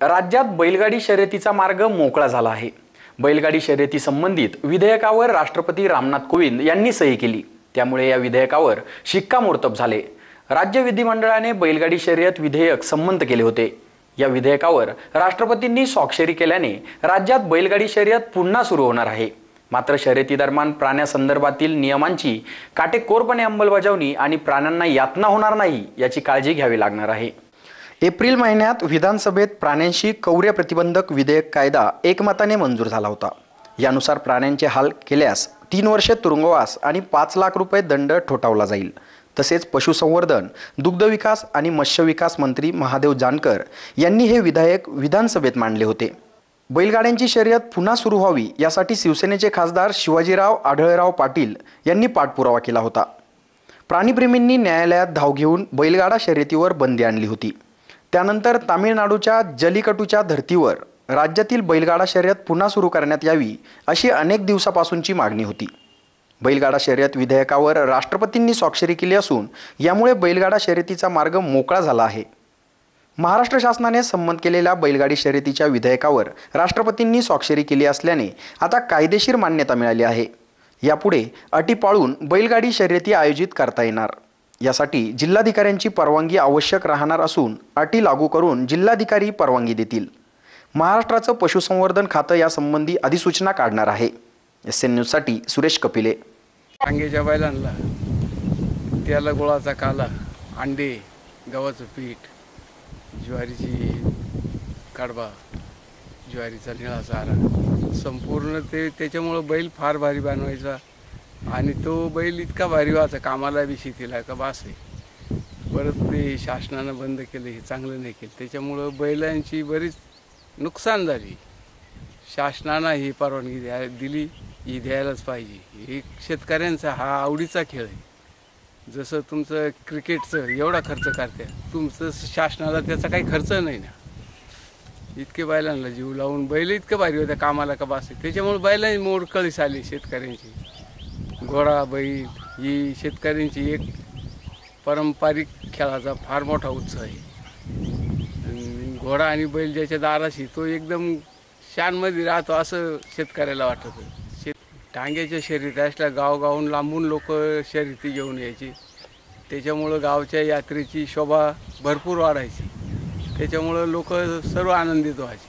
राज्यात बैलगाडी शर्यतीचा मार्ग मोकळा झाला आहे. बैलगाडी शर्यती संबंधित विधेयकावर राष्ट्रपती रामनाथ कोविंद यांनी सही केली. त्यामुळे या विधेयकावर शिक्कामोर्तब झाले. राज्य विधिमंडळाने बैलगाडी शर्यत विधेयक संमत केले होते. या विधेयकावर राष्ट्रपतींनी स्वाक्षरी केल्याने राज्यात बैलगाडी शर्यत पुन्हा सुरू होणार आहे. मात्र शर्यतीदरम्यान प्राण्यासंदर्भातील नियमांची काटेकोरपणे अंमलबजावणी आणि प्राण्यांना यातना होणार नाही याची काळजी घ्यावी लागणार आहे. एप्रिल महिन्यात विधानसभेत प्राण्यांशी कौर्य प्रतिबंधक विधेयक कायदा एकमताने मंजूर झाला होता. यानुसार प्राण्यांचे हाल केल्यास तीन वर्षे तुरुंगवास आणि पाच लाख रुपये दंड ठोठावला जाईल. तसेच पशुसंवर्धन दुग्धविकास आणि मत्स्यविकास मंत्री महादेव जानकर यांनी हे विधेयक विधानसभेत मांडले होते. बैलगाड्यांची शर्यत पुन्हा सुरू व्हावी यासाठी शिवसेनेचे खासदार शिवाजीराव आढळराव पाटील यांनी पाठपुरावा केला होता. प्राणीप्रेमींनी न्यायालयात धाव घेऊन बैलगाडा शर्यतीवर बंदी आणली होती. त्यानंतर तामिळनाडूच्या जलिकटूच्या धर्तीवर राज्यातील बैलगाडा शर्यत पुन्हा सुरू करण्यात यावी अशी अनेक दिवसापासूनची मागणी होती. बैलगाडा शर्यत विधेयकावर राष्ट्रपतींनी स्वाक्षरी केली असून यामुळे बैलगाडा शर्यतीचा मार्ग मोकळा झाला आहे. महाराष्ट्र शासनाने संमत केलेल्या बैलगाडी शर्यतीच्या विधेयकावर राष्ट्रपतींनी स्वाक्षरी केली असल्याने आता कायदेशीर मान्यता मिळाली आहे. यापुढे अटी पाळून बैलगाडी शर्यती आयोजित करता येणार. यासाठी जिल्हाधिकाऱ्यांची परवानगी आवश्यक राहणार असून अटी लागू करून जिल्हाधिकारी परवानगी देतील. महाराष्ट्राचं पशुसंवर्धन खातं यासंबंधी अधिसूचना काढणार आहे. एस एन न्यूजसाठी सुरेश कपिले. रांगेच्या बैलांना त्याला गुळाचा काला अंडे गव्हाचं पीठ ज्वारीची कडबा ज्वारीचा निळा चारा संपूर्ण ते त्याच्यामुळं बैल फार भारी बनवायचा. आणि तो बैल इतका भारी व्हायचा कामाला बी शेतीला का बास आहे परत ते शासनानं बंद केलं हे चांगलं नाही केलं. त्याच्यामुळं बैलांची बरीच नुकसान झाली. शासनानं ही परवानगी द्या दिली ही द्यायलाच पाहिजे. हे शेतकऱ्यांचा हा आवडीचा खेळ आहे. जसं तुमचं क्रिकेटचं एवढा खर्च करते तुमचं शासनाला त्याचा काही खर्च नाही ना. इतके बैलांना जीव लावून बैल इतकं भारी होत्या कामाला का बास आहे त्याच्यामुळे बैलांची मोड कळीस आली शेतकऱ्यांची. घोडा बैल ही शेतकऱ्यांची एक पारंपरिक खेळाचा फार मोठा उत्सव आहे. आणि घोडा आणि बैल ज्याच्या दाराशी तो एकदम शानमध्ये राहतो असं शेतकऱ्याला वाटतं. शेत टांग्याच्या शर्यती असल्या गावगावून लांबून लोक शर्यती घेऊन यायची. त्याच्यामुळं गावच्या यात्रेची शोभा भरपूर वाढायची. त्याच्यामुळं लोक सर्व आनंदित व्हायचे.